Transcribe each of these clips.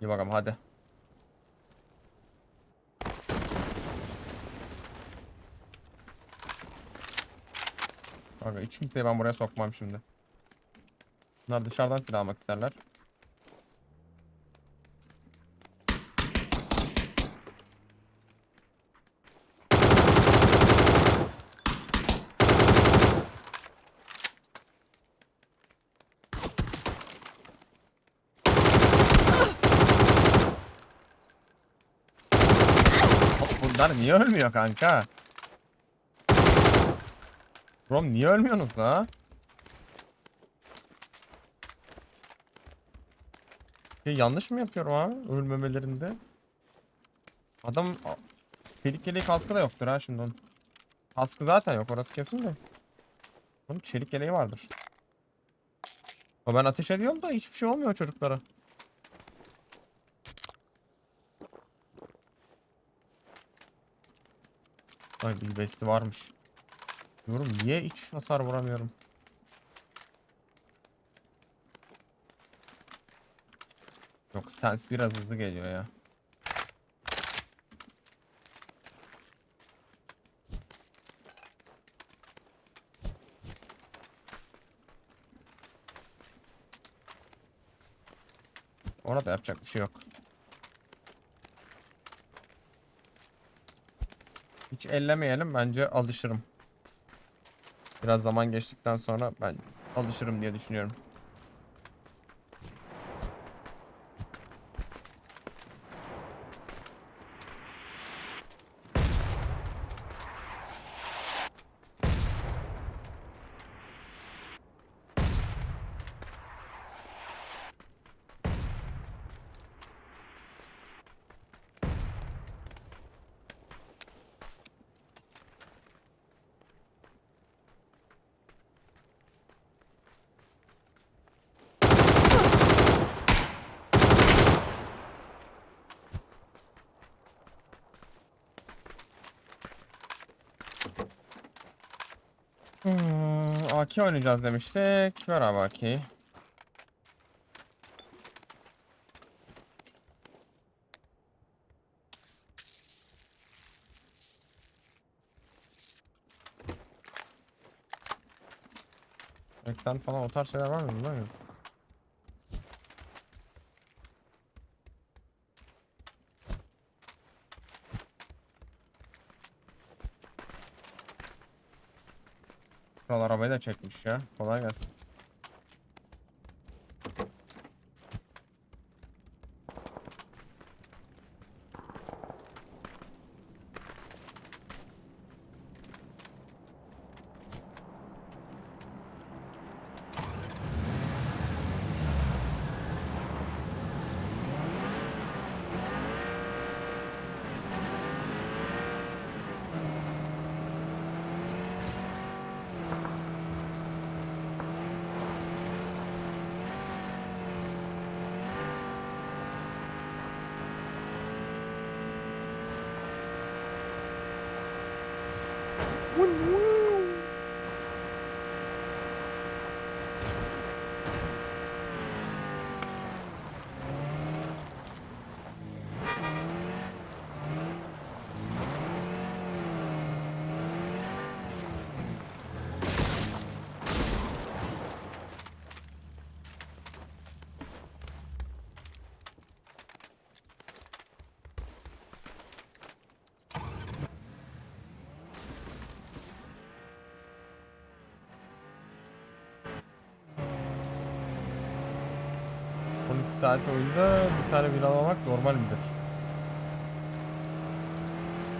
İyi bakalım hadi. Kanka hiç kimseyi ben buraya sokmam şimdi. Bunlar dışarıdan silah almak isterler. Bunlar niye ölmüyor kanka? Brom niye ölmüyorsunuz la? Şey yanlış mı yapıyorum abi ölmemelerinde? Adam çelik yeleği kaskı da yoktur ha şimdi onun. Kaskı zaten yok orası kesin de. Onun çelik yeleği vardır. Ama ben ateş ediyorum da hiçbir şey olmuyor çocuklara. Ay bir besti varmış. Diyorum niye hiç hasar vuramıyorum? Yok sens biraz hızlı geliyor ya. Orada yapacak bir şey yok. Hiç ellemeyelim bence alışırım. Biraz zaman geçtikten sonra ben alışırım diye düşünüyorum. Hmm, AK oynayacağız demiştik. Ver abi AK'yi. Ekran falan o tarz şeyler var mı bilmiyorum. Kral arabayı da çekmiş ya. Kolay gelsin. ...12 saat oyunda bir tane win almak normal midir?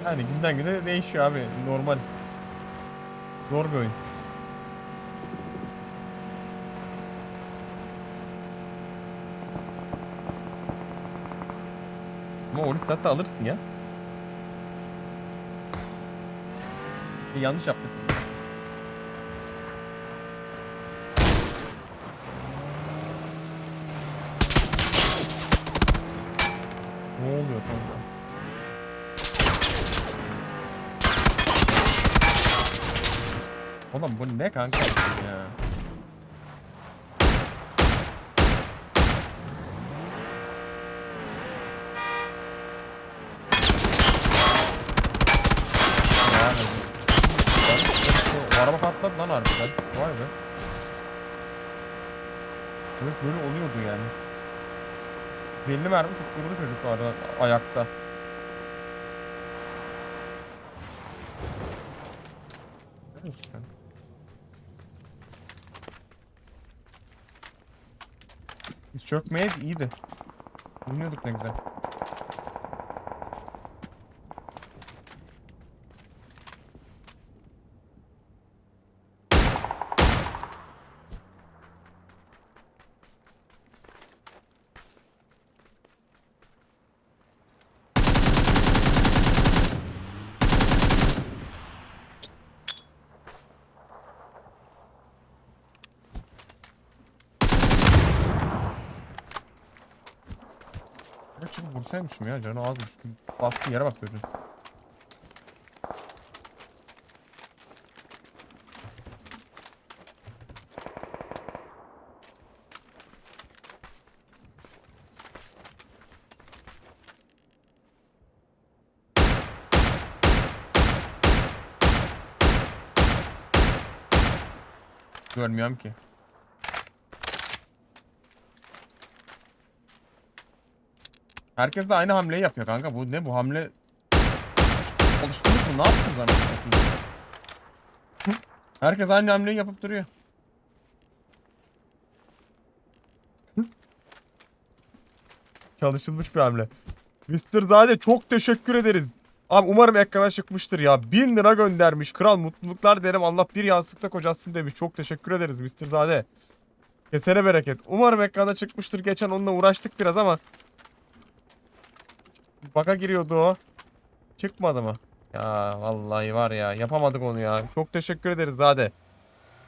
Yani günden güne değişiyor abi. Normal. Zor bir oyun. Ama 12 saatte alırsın ya. Bir yanlış yapmışsın. Kanka? Oğlum bu ne kanka ya? Araba patladı lan harbiden. Vay be. Evet böyle oluyordu yani. Belli mermi tutturdu çocuk arada ayakta. Sen. Biz çökmeyiz iyiydi. Bilmiyorduk ne güzel. Ya vursaymışım ya canı azmış. Bastığı yere bak çocuğun. Görmüyorum ki. Herkes de aynı hamleyi yapıyor kanka. Bu ne bu hamle? Alıştınız mı? Ne yaptınız? Hı? Herkes aynı hamleyi yapıp duruyor. Çalışılmış bir hamle. Mr. Dade çok teşekkür ederiz. Abi umarım ekrana çıkmıştır ya. 1000 lira göndermiş. Kral mutluluklar derim. Allah bir yastıkta kocatsın demiş. Çok teşekkür ederiz Mr. Zade. Kesene bereket. Umarım ekrana çıkmıştır. Geçen onunla uğraştık biraz ama Baka giriyordu o. Çıkmadı mı? Ya vallahi var ya yapamadık onu ya. Çok teşekkür ederiz Zade.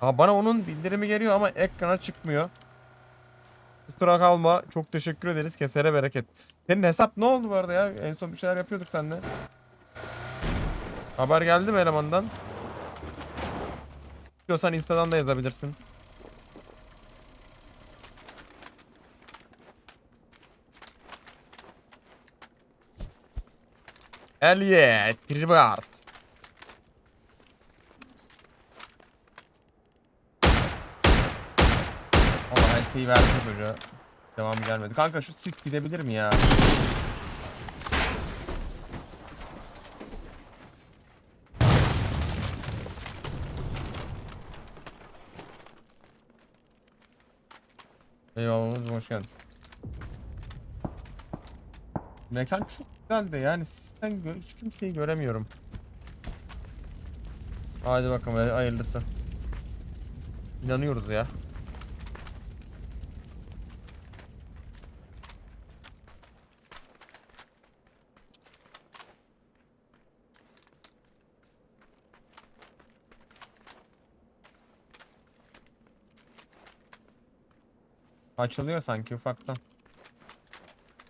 Ha bana onun bildirimi geliyor ama ekrana çıkmıyor. Kusura kalma. Çok teşekkür ederiz. Kesere bereket. Senin hesap ne oldu bu arada ya? En son bir şeyler yapıyorduk seninle. Haber geldi mi elemandan? İstiyorsan Insta'dan da yazabilirsin. Hell yeah, Tribart. Allah her şeyi verdim çocuğa. Devamı gelmedi. Kanka şu sis gidebilir mi ya? Eyvallah hoş geldin. Mekan çok güzel de yani sizden gö- hiç kimseyi göremiyorum. Hadi bakalım hay- hayırlısı. İnanıyoruz ya. Açılıyor sanki ufaktan.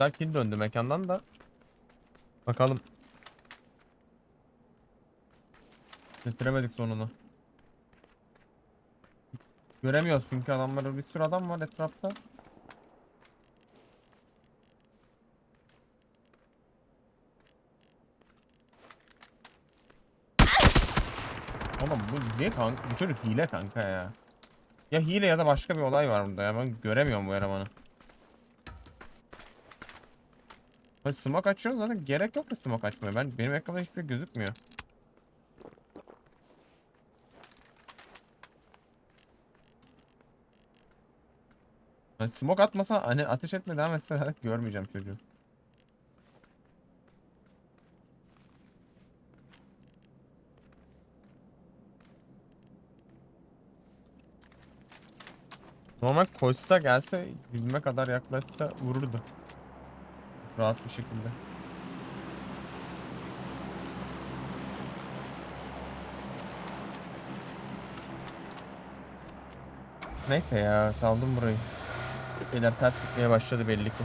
Güzel kill döndü mekandan da. Bakalım. Getiremedik sonunu. Göremiyoruz çünkü adamları bir sürü adam var etrafta. Oğlum bu ne kanka? Bu çocuk hile kanka ya. Ya hile ya da başka bir olay var burada ya. Ben göremiyorum bu elemanı. Hadi smoke açıyorsun zaten gerek yok ki smoke açmaya. Ben benim ekranda hiçbir şey gözükmüyor. Hani smoke atmasa hani ateş etme devam etse görmeyeceğim çocuğu. Normal koşsa gelse yüzüme kadar yaklaşsa vururdu. Rahat bir şekilde. Neyse ya saldım burayı. Beyler ters gitmeye başladı belli ki.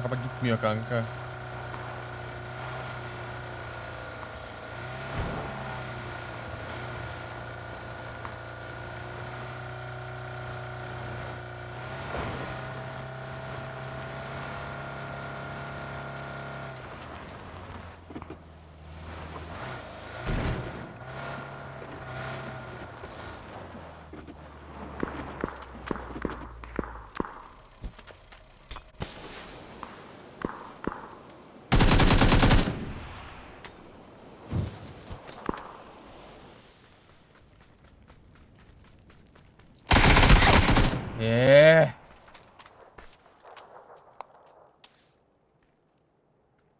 Araba gitmiyor kanka. Eee.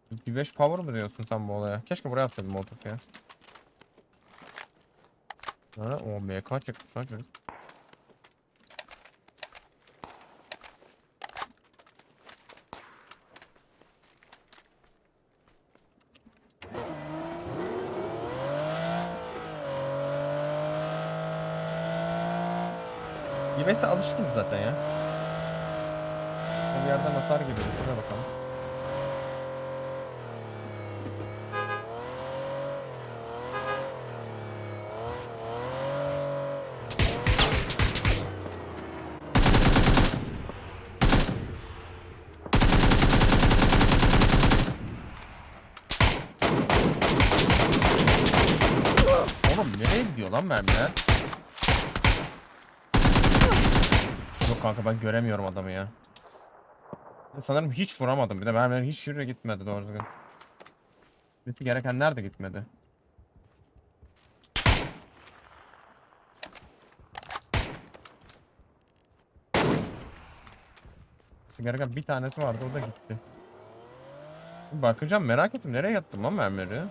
Bir 5 power mı diyorsun sen bu olaya? Keşke buraya atsaydım motor ya. Ha, o MK çıkmış lan çocuk. Yemese alışkınız zaten ya. Bir yerden hasar geliyor. Şuraya bakalım. Gidiyor lan mermiler? Yok kanka ben göremiyorum adamı ya. Sanırım hiç vuramadım. Bir de mermilerin hiç yürüye gitmedi doğru düzgün. Birisi gerekenler de gitmedi. Gereken bir tanesi vardı o da gitti. Bakacağım merak ettim nereye yattım lan mermileri?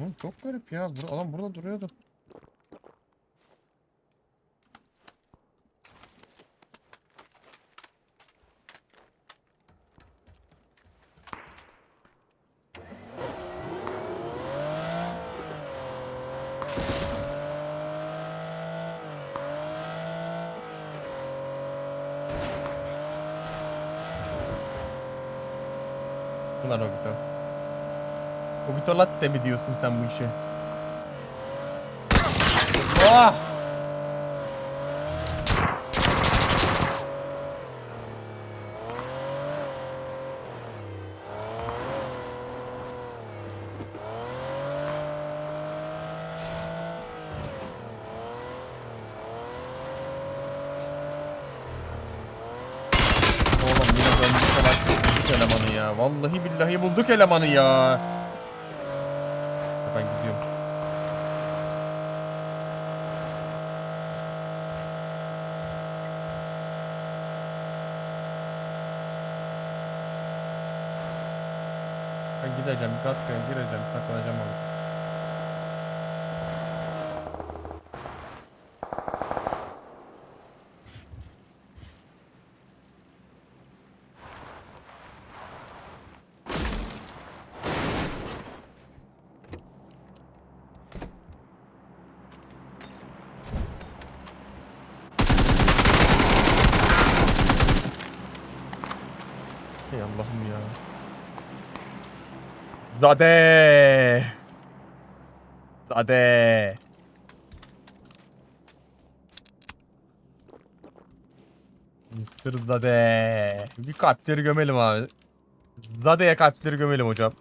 Oğlum çok garip ya. Bur adam burada duruyordu. Ulan Obito. Obito latte mi diyorsun sen bu işe? Ah! Oğlum yine döndük ya. Vallahi billahi bulduk elemanı ya. Ben gidiyorum. Ben gideceğim, bir katkaya gireceğim, takılacağım orada. Ey Allah'ım ya. Zade. Zade. Mr. Zade. Bir kalpleri gömelim abi. Zade'ye kalpleri gömelim hocam.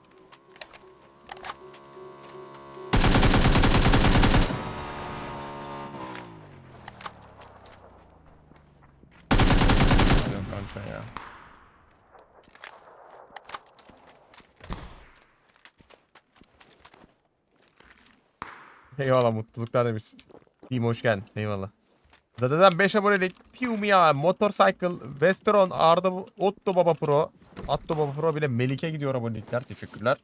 Yok kanka ya. Eyvallah mutluluklar demiş. İyiyim hoş geldin. Eyvallah. Zaten 5 abonelik Piumia, Motorcycle, Westron, Arda, Otto Baba Pro, Atto Baba Pro bile Melik'e gidiyor abonelikler. Teşekkürler.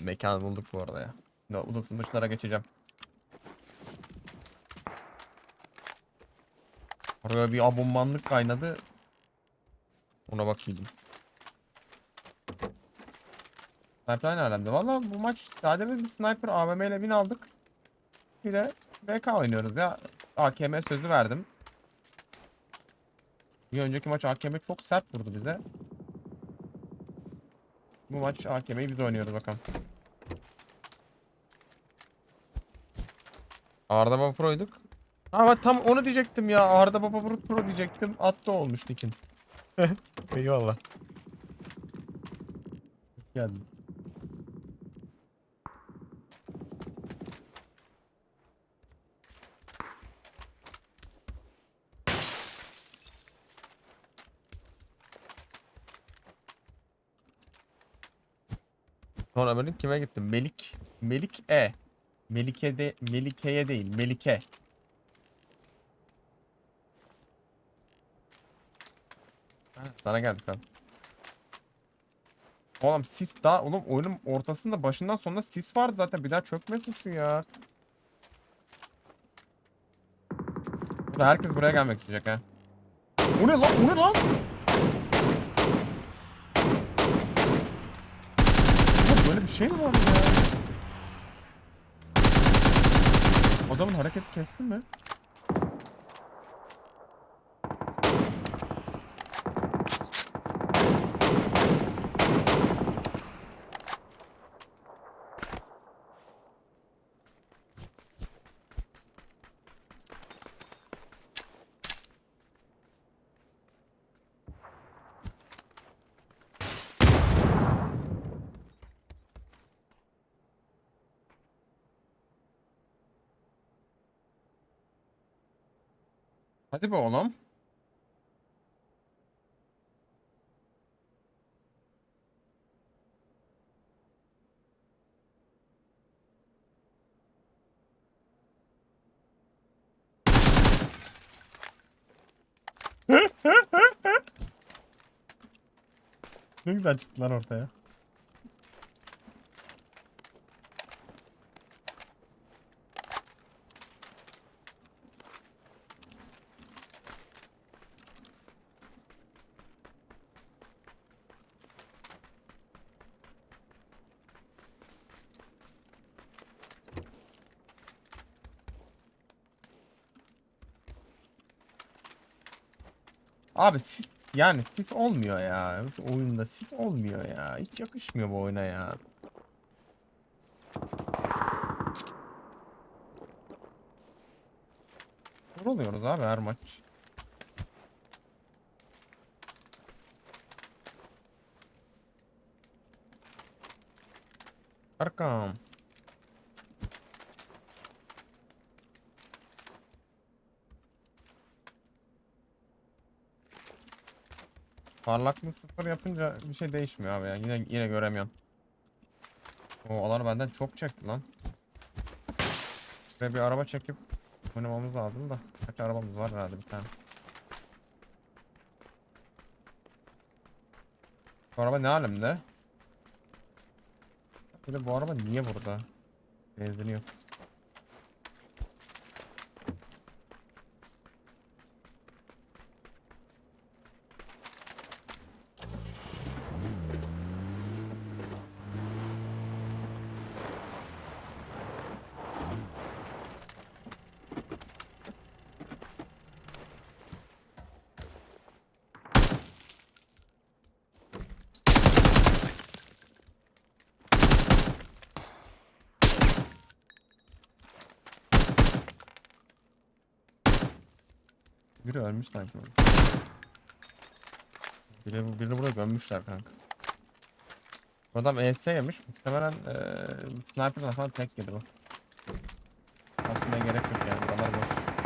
Mekan bulduk bu arada ya. Şimdi uzun dışlara geçeceğim. Oraya bir abonmanlık kaynadı. Ona bakayım. Sniper ne alemde? Valla bu maç sadece bir sniper AVM ile win aldık. Bir de VK oynuyoruz ya. AKM sözü verdim. Bir önceki maç AKM çok sert vurdu bize. Bu maç AKM'yi biz oynuyoruz bakalım. Arda Baba Pro'yduk. Ama tam onu diyecektim ya. Arda Baba Pro, Pro diyecektim. Atto olmuş Nick'in. Eyvallah. Geldim. Sonra bölüm kime gittim? Melik. Melik E. Melike de Melike'ye değil. Melike. Sana geldik abi. Oğlum sis daha oğlum oyunun ortasında başından sonunda sis vardı zaten bir daha çökmesin şu ya. Herkes buraya gelmek isteyecek ha. O ne lan? O ne lan? Oğlum böyle bir şey mi var ya? Adamın hareketi kestin mi? Hadi be oğlum. ne güzel çıktılar ortaya. Abi sis yani sis olmuyor ya. Şu oyunda sis olmuyor ya. Hiç yakışmıyor bu oyuna ya. Vuruluyoruz abi her maç. Arkam. Parlaklığı sıfır yapınca bir şey değişmiyor abi ya. Yine yine göremiyorum. O alanı benden çok çekti lan. Ve bir araba çekip oynamamız lazım da. Kaç arabamız var herhalde bir tane. Bu araba ne alemde? Bir de bu araba niye burada? Benziniyor. Biri ölmüş sanki. orada. Biri, birini burada gömmüşler kanka. Bu adam ES yemiş. Muhtemelen eee sniper'dan falan tek yedi bu. Aslında gerek yok yani. Buralar boş.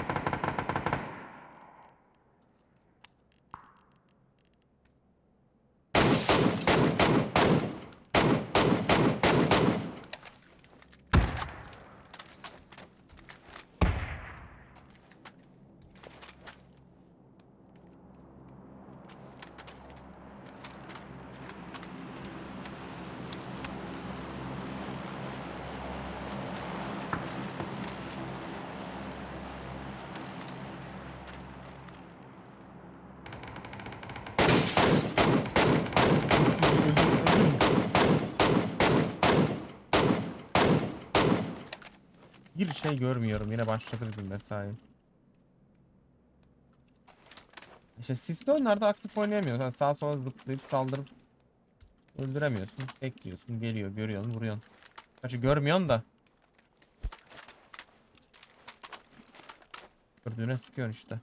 bir şey görmüyorum. Yine başladı bizim mesai. İşte sisli oyunlarda aktif oynayamıyorsun. Yani sağa sola zıplayıp saldırıp öldüremiyorsun. Bekliyorsun, geliyor, görüyorsun, vuruyorsun. Gerçi görmüyorsun da. Gördüğüne sıkıyorsun işte.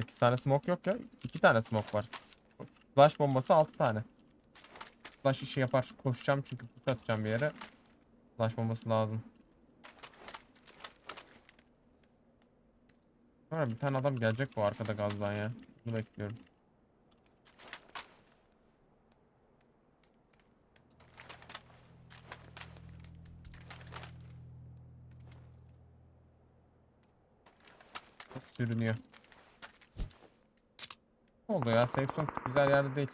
Sekiz tane smoke yok ya. iki tane smoke var. Flash bombası 6 tane. Flash işi yapar. Koşacağım çünkü push atacağım bir yere. Flash bombası lazım. Sonra bir tane adam gelecek bu arkada gazdan ya. Bunu bekliyorum. Sürünüyor. Ne oldu ya? Safe güzel yerde değil.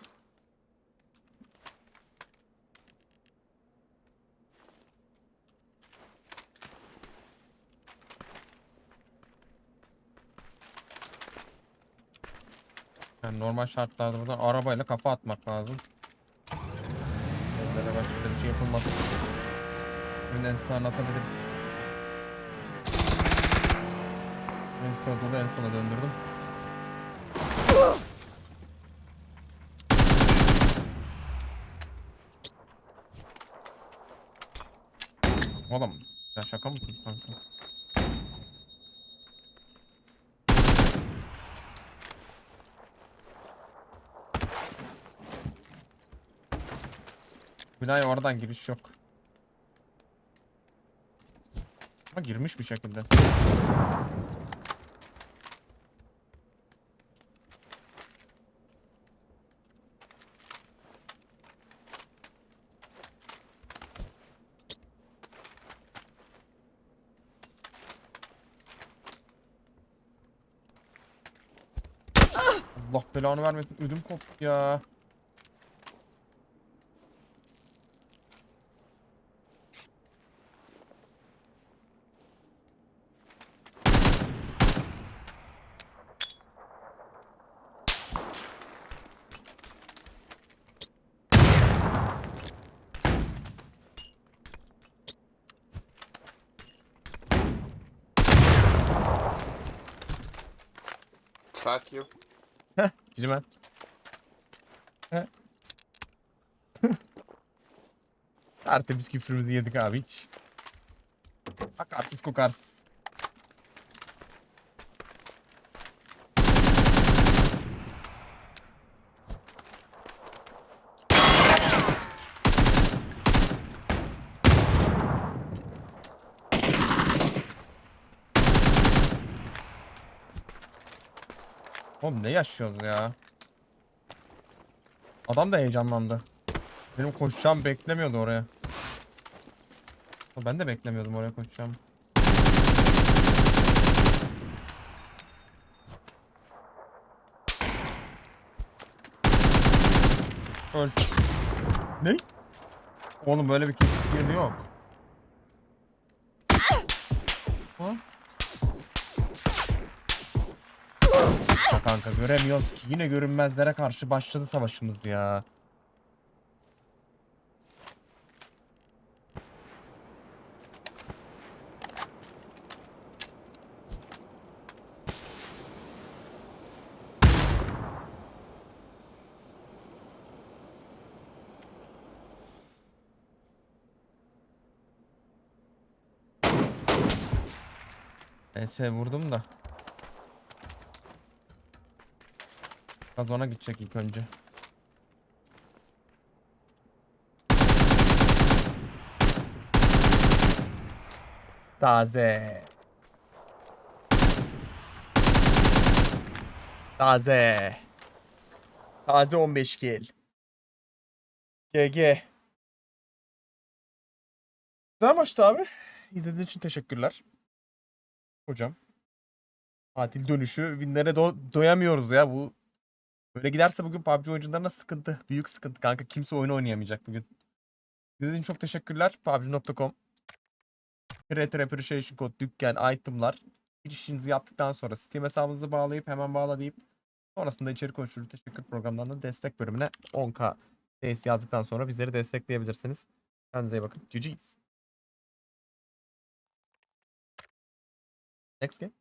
Yani normal şartlarda burada arabayla kafa atmak lazım. Evlere başka bir şey yapılmaz. Önden sağına atabiliriz. En solda da en sola döndürdüm. Oğlum ya şaka mı kanka? Binaya oradan giriş yok. Ama girmiş bir şekilde. Allah belanı vermesin. Ödüm koptu ya. He. Tertemiz küfrümüzü yedik abi hiç. Hakarsız kokarsız. Oğlum ne yaşıyoruz ya? Adam da heyecanlandı. Benim koşacağım beklemiyordu oraya. Ben de beklemiyordum oraya koşacağım. Öl. Ne? Oğlum böyle bir kesit yeri yok. Ha? Kanka göremiyoruz ki. Yine görünmezlere karşı başladı savaşımız ya. Neyse vurdum da. Biraz ona gidecek ilk önce. Taze. Taze. Taze 15 kill. GG. Güzel maçtı abi. İzlediğiniz için teşekkürler. Hocam. Tatil dönüşü winlere do- doyamıyoruz ya bu. Böyle giderse bugün PUBG oyuncularına sıkıntı. Büyük sıkıntı kanka. Kimse oyun oynayamayacak bugün. İçin çok teşekkürler. PUBG.com Creator Appreciation Code, dükkan, itemlar. Girişinizi yaptıktan sonra Steam hesabınızı bağlayıp hemen bağla deyip sonrasında içerik oluşturucu teşekkür programından da destek bölümüne 10k Face yazdıktan sonra bizleri destekleyebilirsiniz. Kendinize iyi bakın. GG's. Next game.